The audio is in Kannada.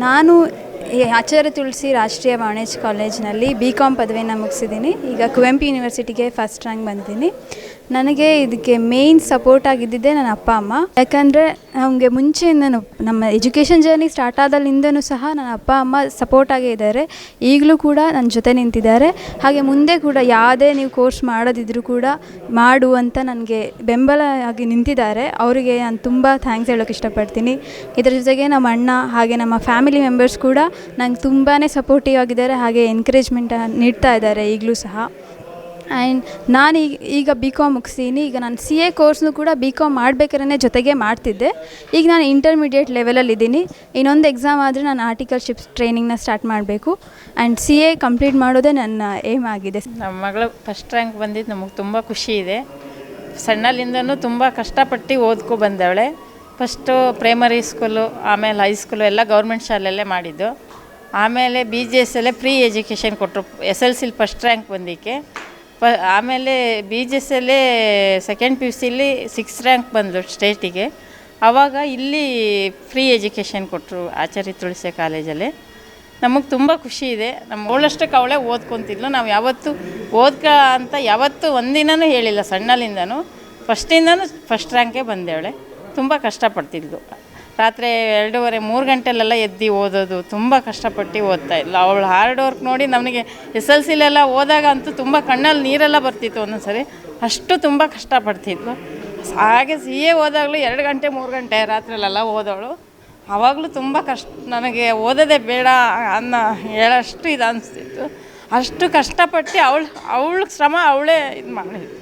ನಾನು ಆಚಾರ್ಯ ತುಳಸಿ ರಾಷ್ಟ್ರೀಯ ವಾಣಿಜ್ಯ ಕಾಲೇಜ್ನಲ್ಲಿ ಬಿ ಕಾಮ್ ಪದವಿಯನ್ನು ಮುಗಿಸಿದ್ದೀನಿ. ಈಗ ಕುವೆಂಪು ಯೂನಿವರ್ಸಿಟಿಗೆ ಫಸ್ಟ್ ರ್ಯಾಂಕ್ ಬಂದಿದ್ದೀನಿ. ನನಗೆ ಇದಕ್ಕೆ ಮೇಯ್ನ್ ಸಪೋರ್ಟ್ ಆಗಿದ್ದಿದ್ದೆ ನನ್ನ ಅಪ್ಪ, ಅಮ್ಮ. ಯಾಕಂದರೆ ನಮಗೆ ಮುಂಚೆಯಿಂದನು ನಮ್ಮ ಎಜುಕೇಷನ್ ಜರ್ನಿ ಸ್ಟಾರ್ಟ್ ಆದಲ್ಲಿಂದನೂ ಸಹ ನನ್ನ ಅಪ್ಪ, ಅಮ್ಮ ಸಪೋರ್ಟ್ ಆಗೇ ಇದ್ದಾರೆ. ಈಗಲೂ ಕೂಡ ನನ್ನ ಜೊತೆ ನಿಂತಿದ್ದಾರೆ. ಹಾಗೆ ಮುಂದೆ ಕೂಡ ಯಾವುದೇ ನೀವು ಕೋರ್ಸ್ ಮಾಡೋದಿದ್ರೂ ಕೂಡ ಮಾಡು ಅಂತ ನನಗೆ ಬೆಂಬಲ ಆಗಿ ನಿಂತಿದ್ದಾರೆ. ಅವರಿಗೆ ನಾನು ತುಂಬ ಥ್ಯಾಂಕ್ಸ್ ಹೇಳೋಕ್ಕೆ ಇಷ್ಟಪಡ್ತೀನಿ. ಇದರ ಜೊತೆಗೆ ನಮ್ಮ ಅಣ್ಣ ಹಾಗೆ ನಮ್ಮ ಫ್ಯಾಮಿಲಿ ಮೆಂಬರ್ಸ್ ಕೂಡ ನಂಗೆ ತುಂಬಾ ಸಪೋರ್ಟಿವ್ ಆಗಿದ್ದಾರೆ, ಹಾಗೆ ಎನ್ಕರೇಜ್ಮೆಂಟ್ ನೀಡ್ತಾ ಇದ್ದಾರೆ ಈಗಲೂ ಸಹ. ಆ್ಯಂಡ್ ನಾನು ಈಗ ಈಗ ಬಿ ಕಾಮ್ ಮುಗಿಸೀನಿ ಈಗ ನಾನು ಸಿ ಎ ಕೋರ್ಸ್ನು ಕೂಡ ಬಿ ಕಾಮ್ ಮಾಡ್ಬೇಕಾದ್ರೆ ಜೊತೆಗೆ ಮಾಡ್ತಿದ್ದೆ. ಈಗ ನಾನು ಇಂಟರ್ಮೀಡಿಯೇಟ್ ಲೆವೆಲಲ್ಲಿದ್ದೀನಿ ಇನ್ನೊಂದು ಎಕ್ಸಾಮ್ ಆದರೆ ನಾನು ಆರ್ಟಿಕಲ್ಶಿಪ್ಸ್ ಟ್ರೈನಿಂಗ್ನ ಸ್ಟಾರ್ಟ್ ಮಾಡಬೇಕು. ಆ್ಯಂಡ್ ಸಿ ಎ ಕಂಪ್ಲೀಟ್ ಮಾಡೋದೇ ನನ್ನ ಏಮ್ ಆಗಿದೆ. ನಮ್ಮ ಮಗಳು ಫಸ್ಟ್ ರ್ಯಾಂಕ್ ಬಂದಿದ್ದು ನಮಗೆ ತುಂಬ ಖುಷಿ ಇದೆ. ಸಣ್ಣಲಿಂದನೂ ತುಂಬ ಕಷ್ಟಪಟ್ಟು ಓದ್ಕೊ ಬಂದವಳೆ. ಫಸ್ಟು ಪ್ರೈಮರಿ ಸ್ಕೂಲು ಆಮೇಲೆ ಹೈಸ್ಕೂಲು ಎಲ್ಲ ಗೌರ್ಮೆಂಟ್ ಶಾಲೆಯಲ್ಲೇ ಮಾಡಿದ್ದು. ಆಮೇಲೆ ಬಿ ಜಿ ಎಸ್ ಅಲ್ಲೇ ಫ್ರೀ ಎಜುಕೇಷನ್ ಕೊಟ್ಟರು ಎಸ್ ಎಲ್ ಸಿಲಿ ಫಸ್ಟ್ ರ್ಯಾಂಕ್ ಬಂದಿಕ್ಕೆ. ಪ, ಆಮೇಲೆ ಬಿ ಜಿ ಎಸ್ ಅಲ್ಲೇ ಸೆಕೆಂಡ್ ಪಿ ಯು ಸಿಲಿ ಸಿಕ್ಸ್ ರ್ಯಾಂಕ್ ಬಂದಳು ಸ್ಟೇಟಿಗೆ ಆವಾಗ ಇಲ್ಲಿ ಫ್ರೀ ಎಜುಕೇಷನ್ ಕೊಟ್ಟರು ಆಚಾರ್ಯ ತುಳಸಿ ಕಾಲೇಜಲ್ಲಿ ನಮಗೆ ತುಂಬ ಖುಷಿ ಇದೆ. ನಮ್ಮ ಅವಳಷ್ಟಕ್ಕೆ ಅವಳೇ ಓದ್ಕೊತಿದ್ಲು. ನಾವು ಯಾವತ್ತೂ ಓದ್ಕ ಅಂತ ಯಾವತ್ತೂ ಒಂದಿನೂ ಹೇಳಿಲ್ಲ, ಸಣ್ಣಲಿಂದನೂ. ಫಸ್ಟಿಂದನೂ ಫಸ್ಟ್ ರ್ಯಾಂಕೇ ಬಂದೇವಳೆ. ತುಂಬ ಕಷ್ಟಪಡ್ತಿದ್ಲು. ರಾತ್ರಿ ಎರಡೂವರೆ, ಮೂರು ಗಂಟೆಲೆಲ್ಲ ಎದ್ದು ಓದೋದು. ತುಂಬ ಕಷ್ಟಪಟ್ಟು ಓದ್ತಾ ಇಲ್ಲ ಅವಳು ಹಾರ್ಡ್ ವರ್ಕ್ ನೋಡಿ ನಮಗೆ ಎಸ್ ಎಲ್ ಸಿಲೆಲ್ಲ ಓದಾಗ ಅಂತೂ ತುಂಬ ಕಣ್ಣಲ್ಲಿ ನೀರೆಲ್ಲ ಬರ್ತಿತ್ತು ಒಂದೊಂದು ಸರಿ ಅಷ್ಟು ತುಂಬ ಕಷ್ಟಪಡ್ತಿದ್ಲು. ಹಾಗೆ ಸಿ ಎ ಓದಾಗಲೂ ಎರಡು ಗಂಟೆ, ಮೂರು ಗಂಟೆ ರಾತ್ರಿಲೆಲ್ಲ ಓದೋಳು ಆವಾಗಲೂ ತುಂಬ ಕಷ್ಟ, ನನಗೆ ಓದೋದೇ ಬೇಡ ಅನ್ನೋ ಹೇಳೋಷ್ಟು ಇದು ಅನಿಸ್ತಿತ್ತು. ಅಷ್ಟು ಕಷ್ಟಪಟ್ಟು ಅವಳು, ಅವಳ ಶ್ರಮ ಅವಳೇ ಇದು ಮಾಡಿದ್ಲು